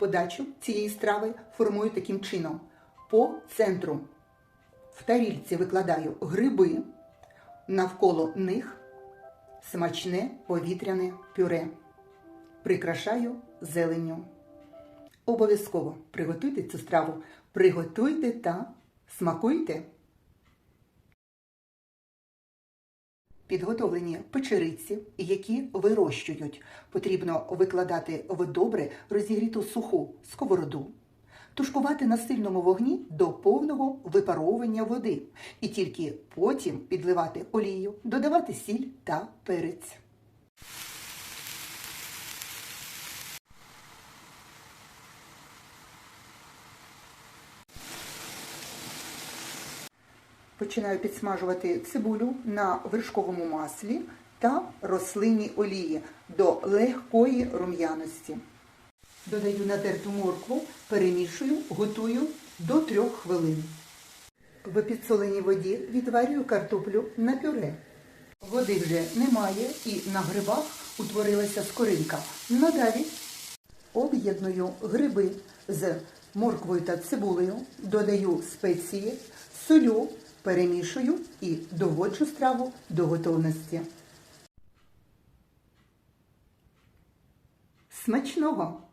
подачу цієї страви формую таким чином. По центру в тарільці викладаю гриби, навколо них смачне повітряне пюре. Прикрашаю зеленню. Обов'язково приготуйте цю страву, приготуйте та смакуйте. Підготовлені печериці, які вирощують, потрібно викладати в добре розігріту суху сковороду, тушкувати на сильному вогні до повного випаровування води. І тільки потім підливати олію, додавати сіль та перець. Починаю підсмажувати цибулю на вершковому маслі та рослинній олії до легкої рум'яності. Додаю натерту моркву, перемішую, готую до трьох хвилин. В підсоленій воді відварюю картоплю на пюре. Води вже немає і на грибах утворилася скоринка. Надалі об'єдную гриби з морквою та цибулею, додаю спеції, солю, перемішую і доводжу страву до готовності. Смачного!